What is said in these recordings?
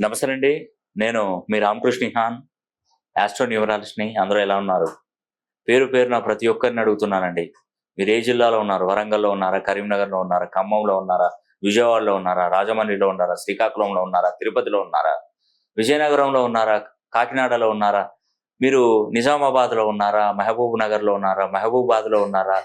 నమస్తే అండి నేను మీ రామకృష్ణ హాన్ ఆస్ట్రో న్యూమరాలజిస్ట్ని అందరూ ఎలా ఉన్నారు? పేరు పేరున ప్రతి ఒక్కరిని అడుగుతున్నానండి. మీరు ఏ జిల్లాలో ఉన్నారు? వరంగల్లో ఉన్నారా? కరీంనగర్లో ఉన్నారా? ఖమ్మంలో ఉన్నారా? విజయవాడలో ఉన్నారా? రాజమండ్రిలో ఉన్నారా? శ్రీకాకుళంలో ఉన్నారా? తిరుపతిలో ఉన్నారా? విజయనగరంలో ఉన్నారా? కాకినాడలో ఉన్నారా? మీరు నిజామాబాద్లో ఉన్నారా? మహబూబ్ నగర్లో ఉన్నారా? మహబూబాద్లో ఉన్నారా?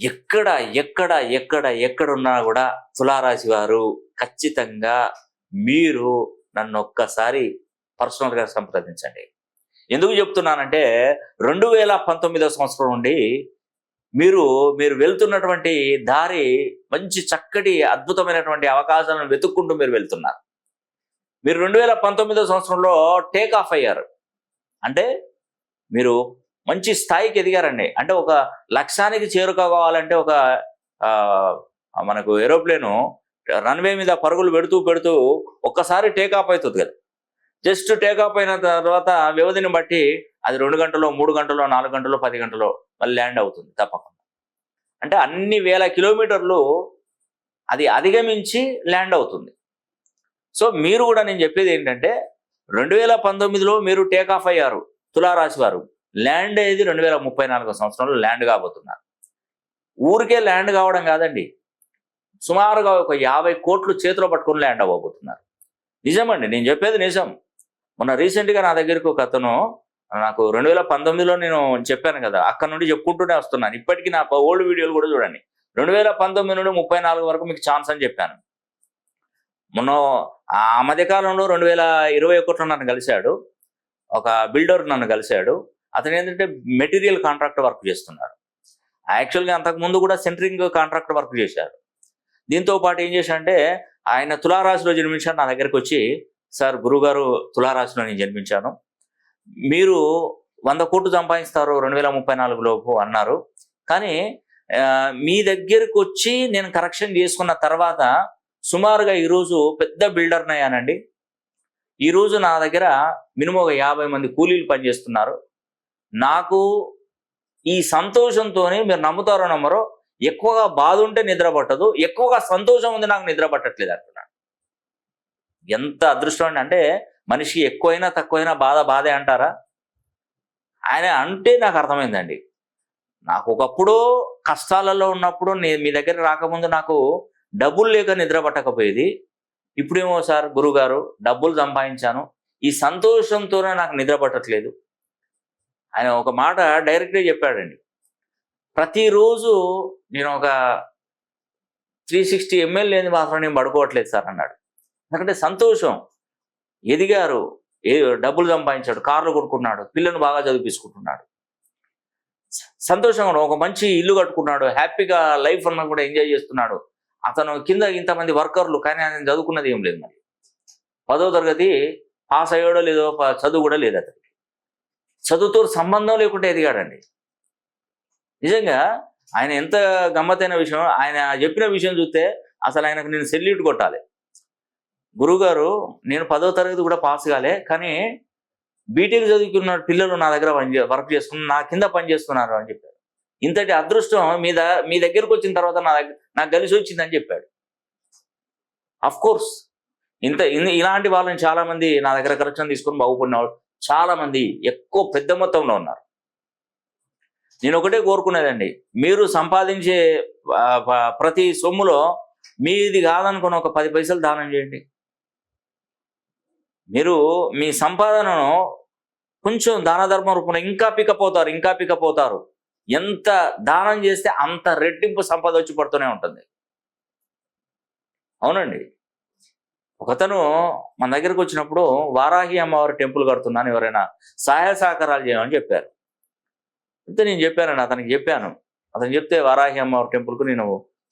ఎక్కడ ఎక్కడ ఎక్కడ ఎక్కడ ఉన్నా కూడా తులారాశి వారు ఖచ్చితంగా మీరు నన్ను ఒక్కసారి పర్సనల్గా సంప్రదించండి. ఎందుకు చెప్తున్నానంటే రెండు వేల పంతొమ్మిదో సంవత్సరం నుండి మీరు మీరు వెళ్తున్నటువంటి దారి మంచి చక్కటి అద్భుతమైనటువంటి అవకాశాలను వెతుక్కుంటూ మీరు వెళ్తున్నారు. మీరు రెండు వేల పంతొమ్మిదో సంవత్సరంలో టేక్ ఆఫ్ అయ్యారు. అంటే మీరు మంచి స్థాయికి ఎదిగారండి. అంటే ఒక లక్ష్యానికి చేరుకోవాలంటే ఒక మనకు ఏరోప్లేను రన్వే మీద పరుగులు పెడుతూ పెడుతూ ఒక్కసారి టేకాఫ్ అవుతుంది కదా. జస్ట్ టేకాఫ్ అయిన తర్వాత వ్యవధిని బట్టి అది రెండు గంటలో మూడు గంటలో నాలుగు గంటలో పది గంటలో మళ్ళీ ల్యాండ్ అవుతుంది తప్పకుండా. అంటే అన్ని వేల కిలోమీటర్లు అది అధిగమించి ల్యాండ్ అవుతుంది. సో మీరు కూడా నేను చెప్పేది ఏంటంటే రెండు వేల పంతొమ్మిదిలో మీరు టేక్ ఆఫ్ అయ్యారు తులారాశి వారు. ల్యాండ్ అయ్యేది రెండు వేల ముప్పై నాలుగో సంవత్సరంలో ల్యాండ్ కాబోతున్నారు. ఊరికే ల్యాండ్ కావడం కాదండి. సుమారుగా ఒక యాభై కోట్లు చేతిలో పట్టుకొని ల్యాండ్ అవ్వబోతున్నారు నిజమండి నేను చెప్పేది నిజం. మొన్న రీసెంట్గా నా దగ్గరికి ఒక అతను నాకు రెండు వేల పంతొమ్మిదిలో నేను చెప్పాను కదా అక్కడ నుండి చెప్పుకుంటూనే వస్తున్నాను. ఇప్పటికీ నా ఓల్డ్ వీడియోలు కూడా చూడండి. రెండు వేల పంతొమ్మిది నుండి ముప్పై నాలుగు వరకు మీకు ఛాన్స్ అని చెప్పాను. మొన్న ఆ మధ్యకాలంలో రెండు వేల ఇరవై ఒకటిలో నన్ను కలిశాడు. ఒక బిల్డర్ నన్ను కలిశాడు. అతను ఏంటంటే మెటీరియల్ కాంట్రాక్ట్ వర్క్ చేస్తున్నాడు. యాక్చువల్గా అంతకు ముందు కూడా సెంటరింగ్ కాంట్రాక్ట్ వర్క్ చేశాడు దీంతో పాటు ఏం చేశాడంటే ఆయన తులారాశిలో జన్మించాను నా దగ్గరికి వచ్చి సార్ గురుగారు తులారాశిలో నేను జన్మించాను. మీరు వంద కోట్లు సంపాదిస్తారు రెండు వేల ముప్పై నాలుగు లోపు అన్నారు. కానీ మీ దగ్గరకు వచ్చి నేను కరెక్షన్ చేసుకున్న తర్వాత సుమారుగా ఈరోజు పెద్ద బిల్డర్ని అయ్యానండి ఈరోజు నా దగ్గర మినిమం ఒక యాభై మంది కూలీలు పనిచేస్తున్నారు. నాకు ఈ సంతోషంతోనే మీరు నమ్ముతారో నమ్మరో ఎక్కువగా బాధ ఉంటే నిద్ర పట్టదు ఎక్కువగా సంతోషం ఉంది నాకు నిద్ర పట్టట్లేదు అంటున్నాడు. ఎంత అదృష్టం అంటే మనిషి ఎక్కువైనా తక్కువైనా బాధ బాధే అంటారా? ఆయన అంటే నాకు అర్థమైందండి. నాకు ఒకప్పుడు కష్టాలలో ఉన్నప్పుడు నేను మీ దగ్గర రాకముందు నాకు డబ్బులు లేక నిద్ర పట్టకపోయేది ఇప్పుడేమో సార్ గురుగారు డబ్బులు సంపాదించాను. ఈ సంతోషంతోనే నాకు నిద్ర పట్టట్లేదు ఆయన ఒక మాట డైరెక్ట్గా చెప్పాడండి. ప్రతిరోజు నేను ఒక త్రీ సిక్స్టీ ఎంఎల్ లేని మాత్రం నేను పడుకోవట్లేదు సార్ అన్నాడు. ఎందుకంటే సంతోషం. ఎదిగారు ఏ డబ్బులు సంపాదించాడు కార్లు కొనుక్కున్నాడు పిల్లలు బాగా చదివించుకుంటున్నాడు సంతోషంగా ఒక మంచి ఇల్లు కట్టుకున్నాడు హ్యాపీగా లైఫ్ అన్న కూడా ఎంజాయ్ చేస్తున్నాడు. అతను కింద ఇంతమంది వర్కర్లు కానీ ఆయన చదువుకున్నది ఏం లేదు మరి. పదో తరగతి పాస్ అయ్యాడో లేదో చదువు కూడా లేదు అతనికి. చదువుతో సంబంధం లేకుండా ఎదిగాడండి. నిజంగా ఆయన ఎంత గమ్మతైన విషయం ఆయన చెప్పిన విషయం చూస్తే అసలు ఆయనకు నేను సెల్యూట్ కొట్టాలి. గురువుగారు నేను పదో తరగతి కూడా పాస్ కాలే కానీ బీటెక్ చదువుకున్న పిల్లలు నా దగ్గర పని వర్క్ చేసుకున్నారు నా కింద పని చేస్తున్నారు అని చెప్పారు ఇంతటి అదృష్టం మీద మీ దగ్గరకు వచ్చిన తర్వాత నా దగ్గర నాకు కలిసి వచ్చిందని చెప్పాడు. అఫ్ కోర్స్ ఇంత ఇలాంటి వాళ్ళని చాలా మంది నా దగ్గర కరెక్షన్ తీసుకొని బాగుపడిన వాళ్ళు చాలా మంది ఎక్కువ పెద్ద మొత్తంలో ఉన్నారు. నేను ఒకటే కోరుకునేదండి. మీరు సంపాదించే ప్రతి సొమ్ములో మీది కాదనుకుని ఒక పది పైసలు దానం చేయండి. మీరు మీ సంపాదనను కొంచెం దాన ధర్మ రూపంలో ఇంకా పికపోతారు ఇంకా పికపోతారు. ఎంత దానం చేస్తే అంత రెట్టింపు సంపద వచ్చి పడుతూనే ఉంటుంది. అవునండి. ఒకతను మన దగ్గరకు వచ్చినప్పుడు వారాహి అమ్మవారి టెంపుల్ కడుతున్నాను ఎవరైనా సహాయ సహకారాలు చేయమని చెప్పారు. అయితే నేను చెప్పానండి అతనికి చెప్పాను. అతను చెప్తే వారాహి అమ్మవారి టెంపుల్కు నేను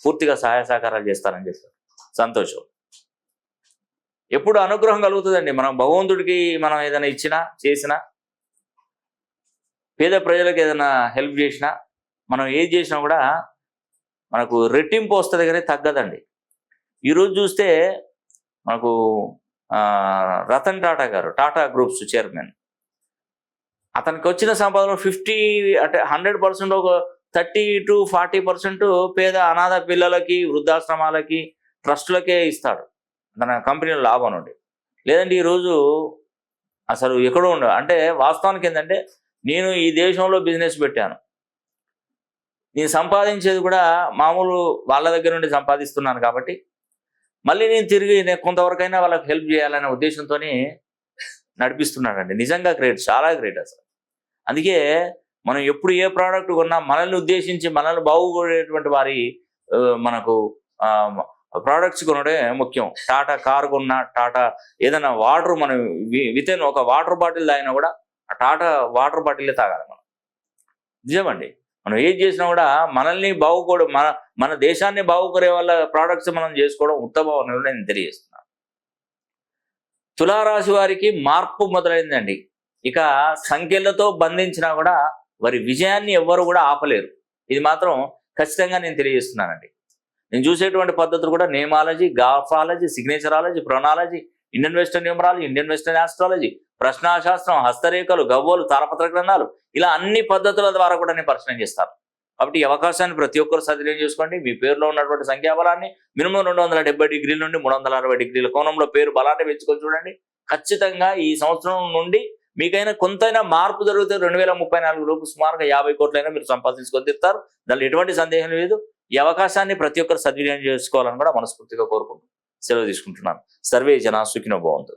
పూర్తిగా సహాయ సహకారాలు చేస్తానని చెప్పాను సంతోషం. ఎప్పుడు అనుగ్రహం కలుగుతుందండి. మనం భగవంతుడికి మనం ఏదైనా ఇచ్చినా చేసినా పేద ప్రజలకు ఏదైనా హెల్ప్ చేసినా మనం ఏది చేసినా కూడా మనకు రెట్టింపు వస్తుంది కానీ తగ్గదండి. ఈరోజు చూస్తే మనకు రతన్ టాటా గారు టాటా గ్రూప్స్ చైర్మన్. అతనికి వచ్చిన సంపాదన ఫిఫ్టీ అంటే హండ్రెడ్ పర్సెంట్ ఒక థర్టీ టు ఫార్టీ పర్సెంట్ పేద అనాథ పిల్లలకి వృద్ధాశ్రమాలకి ట్రస్టులకే ఇస్తాడు. తన కంపెనీలో లాభం నుండి. లేదంటే ఈరోజు అసలు ఎక్కడో ఉండవు అంటే వాస్తవానికి ఏంటంటే నేను ఈ దేశంలో బిజినెస్ పెట్టాను. నేను సంపాదించేది కూడా మామూలు వాళ్ళ దగ్గర నుండి సంపాదిస్తున్నాను కాబట్టి మళ్ళీ నేను తిరిగి నేను కొంతవరకైనా వాళ్ళకి హెల్ప్ చేయాలనే ఉద్దేశంతో నడిపిస్తున్నానండి. నిజంగా గ్రేట్ చాలా గ్రేట్ అసలు. అందుకే మనం ఎప్పుడు ఏ ప్రోడక్ట్ కొన్నా మనల్ని ఉద్దేశించి మనల్ని బాగుపడేటువంటి వారి మనకు ప్రోడక్ట్స్ కొనడే ముఖ్యం. టాటా కార్ కొన్నా టాటా ఏదైనా వాటర్ మనం విత్ ఇన్ ఒక వాటర్ బాటిల్ తాగినా కూడా ఆ టాటా వాటర్ బాటిలే తాగాలి మనం. నిజమండి. మనం ఏది చేసినా కూడా మనల్ని బాగుకోవడం మన మన దేశాన్ని బాగుకునే వాళ్ళ ప్రోడక్ట్స్ మనం చేసుకోవడం ఉత్తమం నేను తెలియజేస్తున్నాను. తులారాశి వారికి మార్పు మొదలైందండి. ఇక సంఖ్యలతో బంధించినా కూడా వారి విజయాన్ని ఎవ్వరు కూడా ఆపలేరు. ఇది మాత్రం ఖచ్చితంగా నేను తెలియజేస్తున్నానండి. నేను చూసేటువంటి పద్ధతులు కూడా namology graphology signatureology ప్రొనాలజీ Indian western numerology Indian western astrology ప్రశ్నాశాస్త్రం హస్తరేఖలు గవ్వలు తారపత్ర గ్రంథాలు ఇలా అన్ని పద్ధతుల ద్వారా కూడా నేను పరిశీలన చేస్తాను. కాబట్టి ఈ అవకాశాన్ని ప్రతి ఒక్కరు సద్వినియోగం చేసుకోండి. మీ పేరులో ఉన్నటువంటి సంఖ్యాబలాన్ని మినిమం రెండు వందల డెబ్బై డిగ్రీల నుండి మూడు వందల అరవై డిగ్రీల కోణంలో పేరు బలాన్ని పెంచుకొని చూడండి. ఖచ్చితంగా ఈ సంవత్సరం నుండి మీకైనా కొంతైనా మార్పు జరిగితే రెండు వేల ముప్పై నాలుగు లోపు సుమారుగా యాభై కోట్లైనా మీరు సంపాదించుకొని తిస్తారు దానిలో ఎటువంటి సందేహం లేదు. ఈ అవకాశాన్ని ప్రతి ఒక్కరు సద్వినియోగం చేసుకోవాలని కూడా మనస్ఫూర్తిగా కోరుకుంటున్నాను సెలవు తీసుకుంటున్నాను. సర్వే జన సుఖినో బాగుంటుంది